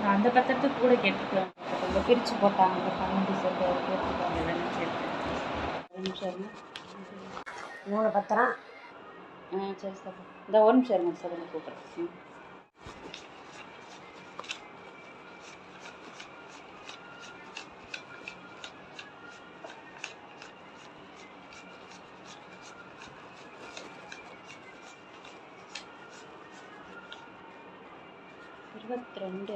நான் அந்த பத்திரத்துக்கு கூட கேட்டுக்கலாம் கொஞ்சம் பிரித்து போட்டாங்க. இந்த பன்னெண்டு சென்ட் கேட்டுருக்காங்க வேணும் சேர்த்து ஒரு நிமிஷம் மூணு பத்திரம். ஆ சரி சார். இந்த ஒரு நிமிஷம் இருங்க சார் கூப்பிட்றேன். கூப்பிட்றேன் இருபத்தி ரெண்டு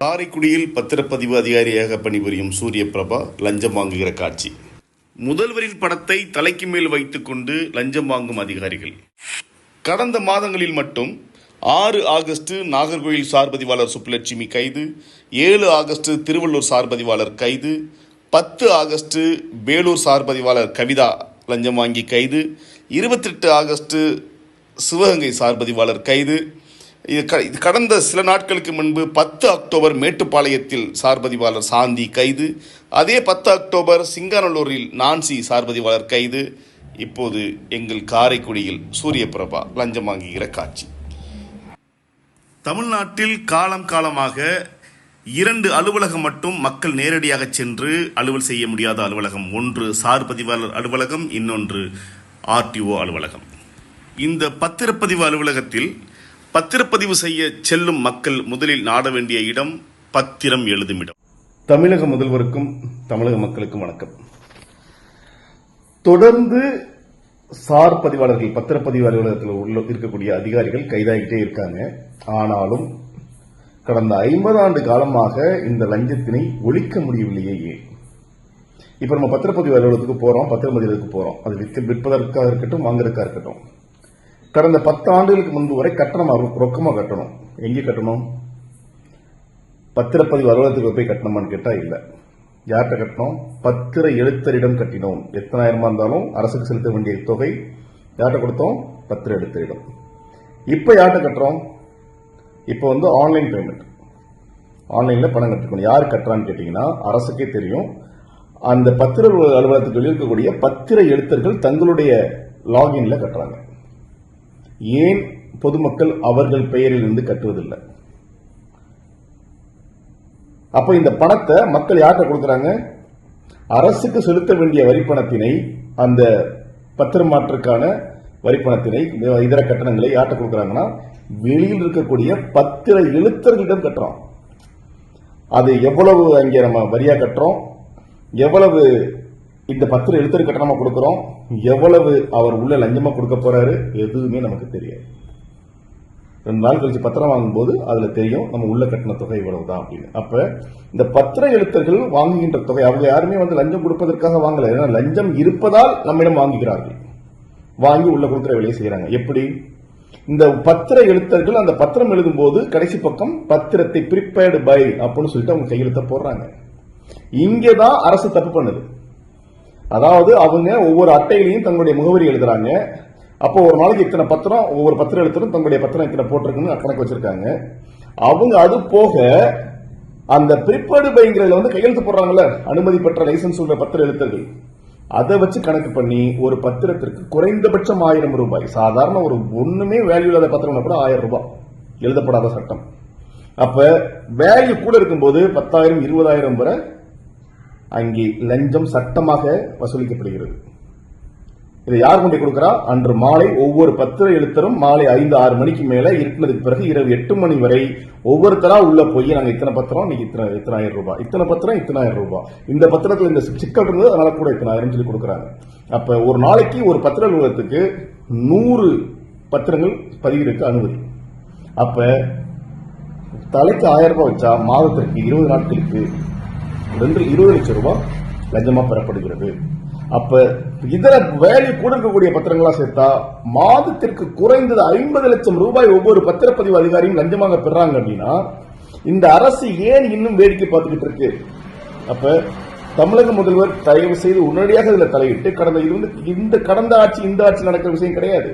காரைக்குடியில் பத்திரப்பதிவு அதிகாரியாக பணிபுரியும் சூரிய பிரபா லஞ்சம் வாங்குகிற காட்சி. முதல்வரின் படத்தை தலைக்கு மேல் வைத்துக்கொண்டு லஞ்சம் வாங்கும் அதிகாரிகள். கடந்த மாதங்களில் மட்டும் ஆறு ஆகஸ்ட் நாகர்கோயில் சார்பதிவாளர் சுப்புலட்சுமி கைது ஏழு ஆகஸ்ட் திருவள்ளூர் சார்பதிவாளர் கைது பத்து ஆகஸ்ட் வேலூர் சார்பதிவாளர் கவிதா லஞ்சம் வாங்கி கைது இருபத்தெட்டு ஆகஸ்ட் சிவகங்கை சார்பதிவாளர் கைது இது கடந்த சில நாட்களுக்கு முன்பு பத்து அக்டோபர் மேட்டுப்பாளையத்தில் சார்பதிவாளர் சாந்தி கைது அதே பத்து அக்டோபர் சிங்காநல்லூரில் நான்சி சார்பதிவாளர் கைது இப்போது எங்கள் காரைக்குடியில் சூரியபிரபா லஞ்சம் வாங்குகிற காட்சி. தமிழ்நாட்டில் காலம் காலமாக இரண்டு அலுவலகம் மட்டும் மக்கள் நேரடியாக சென்று அலுவல் செய்ய முடியாத அலுவலகம். ஒன்று சார்பதிவாளர் அலுவலகம் இன்னொன்று ஆர்டிஓ அலுவலகம். இந்த பத்திரப்பதிவு அலுவலகத்தில் பத்திரப்பதிவு செய்ய செல்லும் மக்கள் முதலில் நாட வேண்டிய இடம் பத்திரம் எழுதும் இடம் தமிழக முதல்வருக்கும் தமிழக மக்களுக்கும் வணக்கம். தொடர்ந்து சார் பதிவாளர்கள் பத்திரப்பதிவு அலுவலகத்தில் உள்ள இருக்கக்கூடிய அதிகாரிகள் கைதாகிட்டே இருக்காங்க. ஆனாலும் கடந்த ஐம்பது ஆண்டு காலமாக இந்த லஞ்சத்தினை ஒழிக்க முடியவில்லையே. ஏன் இப்ப நம்ம பத்திரப்பதிவு அலுவலகத்துக்கு போறோம் பத்திரப்பதிவுக்கு போறோம். அது விற்க விற்பதற்காக இருக்கட்டும் வாங்குறதுக்காக இருக்கட்டும். கடந்த பத்து ஆண்டுகளுக்கு முன்பு வரை கட்டணம் ரொக்கமாக கட்டணும். எங்கே கட்டணும்? பத்திரப்பதிவு அலுவலகத்துக்கு போய் கட்டணுமான்னு கேட்டால் இல்லை. யார்கிட்ட கட்டணும்? பத்திர எழுத்தரிடம் கட்டினோம். எத்தனாயிரமா இருந்தாலும் அரசுக்கு செலுத்த வேண்டிய தொகை யார்கிட்ட கொடுத்தோம்? பத்திர எழுத்தரிடம். இப்போ யார்கிட்ட கட்டுறோம்? இப்போ வந்து ஆன்லைன் பேமெண்ட். ஆன்லைனில் பணம் கட்டிக்கணும். யார் கட்டுறான்னு கேட்டிங்கன்னா அரசுக்கே தெரியும். அந்த பத்திர அலுவலகத்துக்கு இருக்கக்கூடிய பத்திர எழுத்தர்கள் தங்களுடைய லாகின்ல கட்டுறாங்க. ஏன் பொதுமக்கள் அவர்கள் பெயரில் இருந்து கட்டுவதில்லை? அப்ப இந்த பணத்தை மக்கள் யார்கிட்ட கொடுக்கறாங்க? அரசுக்கு செலுத்த வேண்டிய வரிப்பணத்தினை அந்த பத்திரமாற்றுக்கான வரிப்பணத்தினை இதர கட்டணங்களை யார்கிட்ட கொடுக்கறாங்கன்னா வெளியில் இருக்கக்கூடிய பத்திர எழுத்தர்களிடம் கட்டுறோம். அது எவ்வளவு அங்கே நம்ம வரியா கட்டுறோம்? எவ்வளவு இந்த பத்து எழுத்தர் கட்டணமா கொடுக்கறோம். எவ்வளவு அவர் உள்ள லஞ்சமா கொடுக்க போறாரு எதுவுமே நமக்கு தெரியாது. ரெண்டு நாள் கழிச்சு பத்திரம் வாங்கும்போது அதுல தெரியும் நம்ம உள்ள கட்டின தொகை இவ்வளவுதான் அப்படின்னு. அப்ப இந்த பத்திர எழுத்தர்கள் வாங்குகின்ற தொகை அவங்க யாருமே வந்து லஞ்சம் கொடுப்பதற்காக வாங்கல. ஏன்னா லஞ்சம் இருப்பதால் நம்மிடம் வாங்குகிறார்கள். வாங்கி உள்ள கொடுக்குற வேலையை செய்யறாங்க எப்படி? இந்த பத்திர எழுத்தர்கள் அந்த பத்திரம் எழுதும்போது கடைசி பக்கம் பத்திரத்தை ப்ரிப்பேர்டு பை அப்படின்னு சொல்லிட்டு அவங்க கையெழுத்த போடுறாங்க. இங்கதான் அரசு தப்பு பண்ணுது. அதாவது அவங்க ஒவ்வொரு அட்டையிலையும் தங்களுடைய முகவரி எழுதுறாங்க. அப்போ ஒரு நாளைக்கு இத்தனை பத்திரம் ஒவ்வொரு பத்திரம் எழுத்தரும் தங்களுடைய பத்திரம் இத்தனை போட்டிருக்குன்னு கணக்கு வச்சிருக்காங்க. அவங்க அது போக அந்த ப்ரிப்பேர்டு பைங்கிறதுல வந்து கையெழுத்து போடுறாங்கல்ல அனுமதி பெற்ற லைசன்ஸ் உள்ள பத்திர எழுத்தர்கள். அதை வச்சு கணக்கு பண்ணி ஒரு பத்திரத்திற்கு குறைந்தபட்சம் ஆயிரம் ரூபாய் சாதாரண ஒரு ஒண்ணுமே வேல்யூ இல்லாத பத்திரம்னா கூட ஆயிரம் ரூபாய் எழுதப்படாத சட்டம். அப்ப வேல்யூ கூட இருக்கும்போது பத்தாயிரம் இருபதாயிரம் வரை அங்கே லஞ்சம் சட்டமாக வசூலிக்கப்படுகிறது. இதை யார் கொண்டு கொடுக்கிறா? அன்று மாலை ஒவ்வொரு பத்திர எழுத்தரும் மாலை ஐந்து ஆறு மணிக்கு மேல இருட்டினதுக்கு பிறகு இரவு எட்டு மணி வரை ஒவ்வொருத்தரா உள்ள போய் நாங்க இத்தனை பத்திரம்? நீங்க இத்தனை இத்தனாயிரம் ரூபாய். இத்தனை பத்திரம் இத்தனாயிரம் ரூபாய். இந்த பத்திரத்துல இந்த சிக்கல் இருந்தது அதனால கூட இத்தனாயிரம் சொல்லி கொடுக்குறாங்க. அப்ப ஒரு நாளைக்கு ஒரு பத்திர அலுவலகத்துக்கு நூறு பத்திரங்கள் பதிவிற்கு அனுமதி. அப்ப தலைக்கு ஆயிரம் ரூபாய் வச்சா மாதத்திற்கு இருபது நாட்களுக்கு ரெண்டு இருபது லட்சம் ரூபாய் லஞ்சமா பெறப்படுகிறது. அப்ப இதர வேல்யூ கூட இருக்கக்கூடிய பத்திரங்களா சேர்த்தா மாதத்திற்கு குறைந்தது ஐம்பது லட்சம் ரூபாய் ஒவ்வொரு பத்திரப்பதிவு அதிகாரியும் லஞ்சமாக பெறாங்க அப்படின்னா இந்த அரசு ஏன் இன்னும் வேடிக்கை பார்த்துக்கிட்டு இருக்கு? அப்ப தமிழக முதல்வர் தயவு செய்து உடனடியாக இதுல தலையிட்டு கடந்த இருந்து இந்த கடந்த ஆட்சி இந்த ஆட்சி நடக்கிற விஷயம் கிடையாது.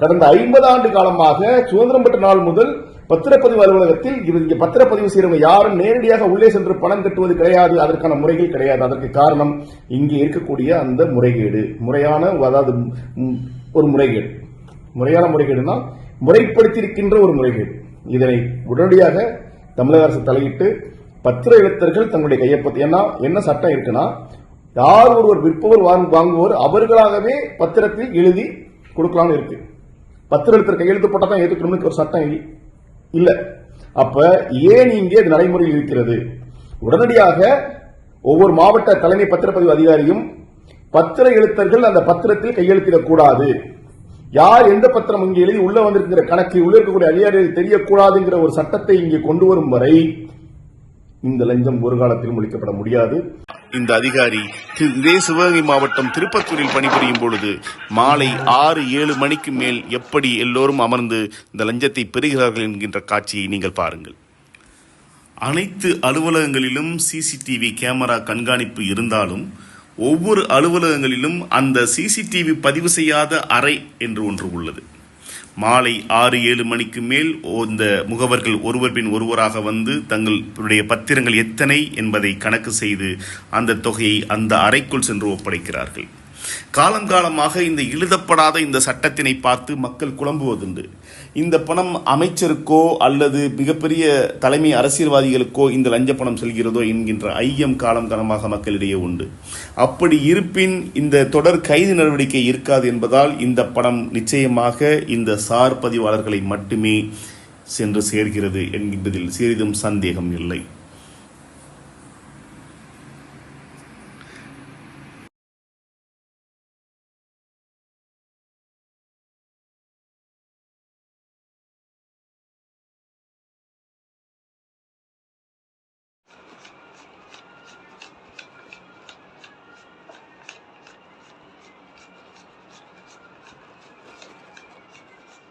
கடந்த ஐம்பது ஆண்டு காலமாக சுதந்திரம் பெற்ற நாள் முதல் பத்திரப்பதிவு அலுவலகத்தில் இது இங்கே பத்திரப்பதிவு செய்யறவங்க யாரும் நேரடியாக உள்ளே சென்று பணம் கட்டுவது கிடையாது. அதற்கான முறைகள் கிடையாது. அதற்கு காரணம் இங்கே இருக்கக்கூடிய அந்த முறைகேடு. முறையான அதாவது ஒரு முறைகேடு. முறையான முறைகேடுனா முறைப்படுத்தியிருக்கின்ற ஒரு முறைகேடு. இதனை உடனடியாக தமிழக அரசு தலையிட்டு பத்திர எழுத்தர்கள் தங்களுடைய கையொப்பத்தை ஏன்னா என்ன சட்டம் இருக்குன்னா யார் ஒருவர் விற்பவர் வாங்குவோர் அவர்களாகவே பத்திரத்தில் எழுதி கொடுக்கலாம்னு இருக்கு. பத்திர எழுத்தர் கையெழுத்து தான் ஏற்றுக்கணும்னு ஒரு சட்டம் இல்லை இல்ல. அப்ப ஏன் இங்கே நடைமுறையில் இருக்கிறது? உடனடியாக ஒவ்வொரு மாவட்ட தலைமை பத்திரப்பதிவு அதிகாரியும் பத்திர எழுத்தர்கள் அந்த பத்திரத்தில் கையெழுத்திடக்கூடாது யார் எந்த பத்திரம் இங்கே எழுதி உள்ள வந்திருக்கிற கணக்கு உள்ள இருக்கக்கூடிய அதிகாரிகள் தெரியக்கூடாதுங்கிற ஒரு சட்டத்தை இங்கே கொண்டு வரும் வரை இந்த லஞ்சம் ஒரு காலத்திலும் முடிக்கப்பட முடியாது. இந்த அதிகாரி இதே சிவகங்கை மாவட்டம் திருப்பத்தூரில் பணிபுரியும் பொழுது மாலை ஆறு ஏழு மணிக்கு மேல் எப்படி எல்லோரும் அமர்ந்து இந்த லஞ்சத்தை பெறுகிறார்கள் என்கின்ற காட்சியை நீங்கள் பாருங்கள். அனைத்து அலுவலகங்களிலும் சிசிடிவி கேமரா கண்காணிப்பு இருந்தாலும் ஒவ்வொரு அலுவலகங்களிலும் அந்த சிசிடிவி பதிவு செய்யாத அறை என்று ஒன்று உள்ளது. மாலை ஆறு ஏழு மணிக்கு மேல் இந்த முகவர்கள் ஒருவர் பின் ஒருவராக வந்து தங்களுடைய பத்திரங்கள் எத்தனை என்பதை கணக்கு செய்து அந்த தொகையை அந்த அறைக்குள் சென்று ஒப்படைக்கிறார்கள். காலங்காலமாக இந்த எழுதப்படாத இந்த சட்டத்தினை பார்த்து மக்கள் குழம்புவதுண்டு. இந்த பணம் அமைச்சருக்கோ அல்லது மிகப்பெரிய தலைமை அரசியல்வாதிகளுக்கோ இந்த லஞ்ச பணம் செல்கிறதோ என்கின்ற ஐயம் காலம் காலமாக மக்களிடையே உண்டு. அப்படி இருப்பின் இந்த தொடர் கைது நடவடிக்கை இருக்காது என்பதால் இந்த பணம் நிச்சயமாக இந்த சார் பதிவாளர்களை மட்டுமே சென்று சேர்கிறது என்பதில் சிறிதும் சந்தேகம் இல்லை.